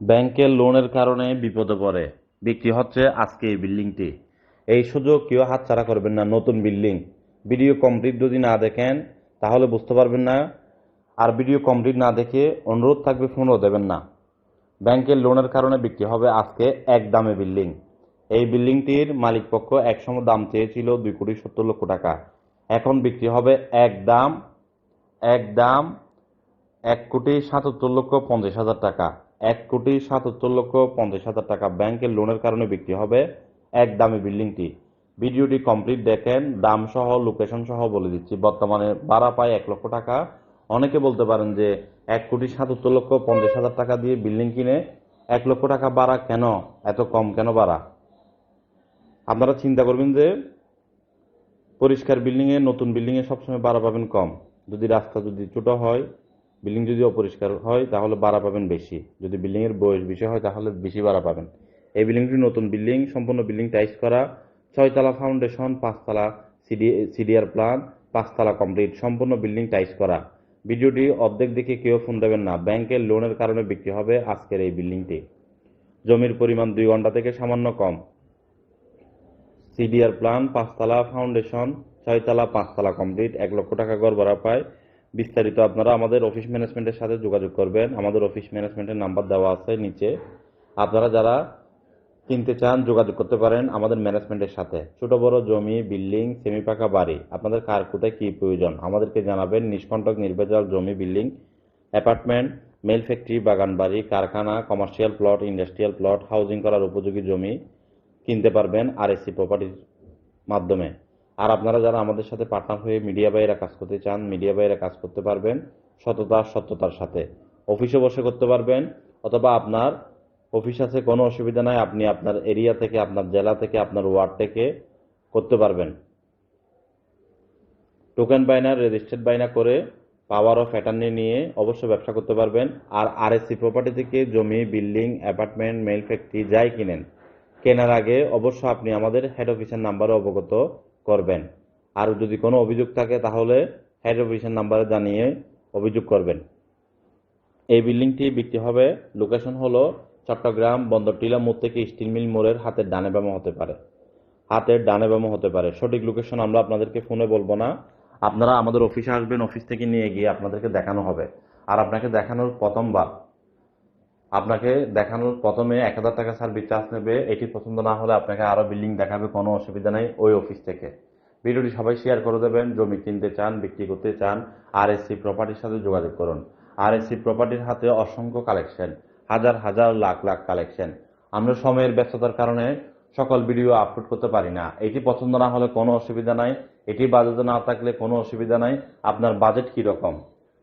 ব্যাংকের লোনের কারণে বিপদে পড়ে। বিক্রি হচ্ছে আজকে এই বিল্ডিংটি। এই সুযোগ কেউ হাতছাড়া করবেন না, নতুন বিল্ডিং। ভিডিও কমপ্লিট যদি না দেখেন, তাহলে বুঝতে পারবেন না। আর ভিডিও কমপ্লিট না দেখে অনুরোধ থাকবে ফোনও দেবেন না। ব্যাংকের লোনের কারণে বিক্রি হবে আজকে এক দামে বিল্ডিং। এই বিল্ডিংটির মালিকপক্ষ একসময় দাম চেয়েছিল দুই কোটি সত্তর লক্ষ টাকা। এখন বিক্রি হবে এক দাম এক দাম, এক কোটি সাতাত্তর লক্ষ পঞ্চাশ হাজার টাকা। এক কোটি সাতাত্তর লক্ষ পঞ্চাশ হাজার টাকা ব্যাংকের লোনের কারণে বিক্রি হবে এক দামি বিল্ডিংটি। ভিডিওটি কমপ্লিট দেখেন, দাম সহ, লোকেশন সহ বলে দিচ্ছি। বর্তমানে ভাড়া পায় এক লক্ষ টাকা। অনেকে বলতে পারেন যে এক কোটি সাতাত্তর লক্ষ পঞ্চাশ হাজার টাকা দিয়ে বিল্ডিং কিনে এক লক্ষ টাকা ভাড়া কেন? এত কম কেন ভাড়া? আপনারা চিন্তা করবেন যে পরিষ্কার বিল্ডিংয়ে, নতুন বিল্ডিংয়ে সবসময় ভাড়া পাবেন কম। যদি রাস্তা যদি ছোটো হয় বিল্ডিং যদি অপরিষ্কার হয়, তাহলে ভাড়া পাবেন বেশি। যদি বিল্ডিংয়ের বয়স বেশি হয়, তাহলে বেশি ভাড়া পাবেন। এই বিল্ডিংটি নতুন বিল্ডিং, সম্পূর্ণ বিল্ডিং টাইস করা, ছয়তলা ফাউন্ডেশন, পাঁচতলা সিডি, সিডিআর প্ল্যান পাঁচতলা কমপ্লিট, সম্পূর্ণ বিল্ডিং টাইস করা। ভিডিওটি অর্ধেক দেখে কেউ ফোন দেবেন না। ব্যাংকের লোনের কারণে বিক্রি হবে আজকের এই বিল্ডিংটি। জমির পরিমাণ দুই ঘণ্টা থেকে সামান্য কম। সিডিআর প্ল্যান পাঁচতলা ফাউন্ডেশন, ছয়তলা, পাঁচতলা কমপ্লিট, এক লক্ষ টাকা গড় ভাড়া পায়। বিস্তারিত আপনারা আমাদের অফিস ম্যানেজমেন্টের সাথে যোগাযোগ করবেন। আমাদের অফিস ম্যানেজমেন্টের নাম্বার দেওয়া আছে নিচে। আপনারা যারা কিনতে চান, যোগাযোগ করতে পারেন আমাদের ম্যানেজমেন্টের সাথে। ছোট, বড়, জমি, বিল্ডিং সেমি পাকা বাড়ি, আপনাদের কার কোথায় কী প্রয়োজন? আমাদেরকে জানাবেন নিষ্কণ্টক, নির্ভেজাল জমি, বিল্ডিং, অ্যাপার্টমেন্ট মেল ফ্যাক্টরি বাগান বাড়ি, কারখানা commercial plot industrial plot housing করার উপযোগী জমি কিনতে পারবেন আর আরএসসি প্রপার্টির মাধ্যমে। আর আপনারা যারা আমাদের সাথে পার্টনার হয়ে মিডিয়া বাইরা কাজ করতে চান মিডিয়া বাইরা কাজ করতে পারবেন সততা সত্যতার সাথে। অফিসে বসে করতে পারবেন, অথবা আপনার অফিস আছে, কোনো অসুবিধা নাই, আপনি আপনার এরিয়া থেকে, আপনার জেলা থেকে, আপনার ওয়ার্ড থেকে করতে পারবেন। টোকেন বাইনার রেজিস্টার্ড বাইনা করে পাওয়ার অফ অ্যাটার্নি নিয়ে অবশ্য ব্যবসা করতে পারবেন। আর আরএসসি প্রপার্টি থেকে জমি বিল্ডিং অ্যাপার্টমেন্ট মেল ফ্যাক্টরি যাই কিনেন, কেনার আগে অবশ্য আপনি আমাদের হেড অফিসের নাম্বারে অবগত করবেন। আর যদি কোনো অভিযোগ থাকে, তাহলে হেড অফিসের নাম্বারে জানিয়ে অভিযোগ করবেন। এই বিল্ডিংটি বিক্রি হবে লোকেশন হলো চট্টগ্রাম বন্দর টিলা মোড় থেকে স্টিল মিল মোড়ের হাতের ডানে বামে হতে পারে। হাতের ডানে বামে হতে পারে। সঠিক লোকেশন আমরা আপনাদেরকে ফোনে বলব না। আপনারা আমাদের অফিসে আসবেন অফিস থেকে নিয়ে গিয়ে আপনাদেরকে দেখানো হবে। আর আপনাকে দেখানোর প্রথমবার আপনাকে দেখানোর প্রথমে এক হাজার টাকা সার্ভিস চার্জ নেবে। এটি পছন্দ না হলে আপনাকে আরও বিল্ডিং দেখাবে, কোনো অসুবিধা নেই ওই অফিস থেকে। ভিডিওটি সবাই শেয়ার করে দেবেন। জমি কিনতে চান, বিক্রি করতে চান আর এসসি প্রপার্টির সাথে যোগাযোগ করুন। আর এসসি প্রপার্টির হাতে অসংখ্য কালেকশন হাজার হাজার লাখ লাখ কালেকশন আমরা সময়ের ব্যস্ততার কারণে সকল ভিডিও আপলোড করতে পারি না। এটি পছন্দ না হলে কোনো অসুবিধা নাই। এটি বাজেটে না থাকলে কোনো অসুবিধা নাই। আপনার বাজেট কীরকম?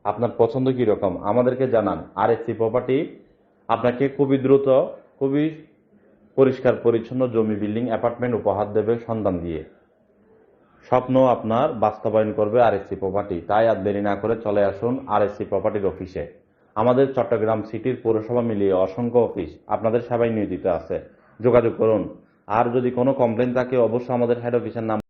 আপনার পছন্দ কীরকম? আমাদেরকে জানান। আর এসসি প্রপার্টি আপনাকে খুবই দ্রুত, খুবই পরিষ্কার, পরিচ্ছন্ন জমি, বিল্ডিং, অ্যাপার্টমেন্ট উপহার দেবে সন্ধান দিয়ে। স্বপ্ন আপনার বাস্তবায়ন করবে আর আরএসসি প্রপার্টি। তাই আর দেরি না করে চলে আসুন আর আরএসসি প্রপার্টির অফিসে। আমাদের চট্টগ্রাম সিটির পৌরসভা মিলিয়ে অসংখ্য অফিস আপনাদের সেবায় নিয়োজিত আছে। যোগাযোগ করুন। আর যদি কোনো কমপ্লেন থাকে, অবশ্যই আমাদের হেড অফিসের নাম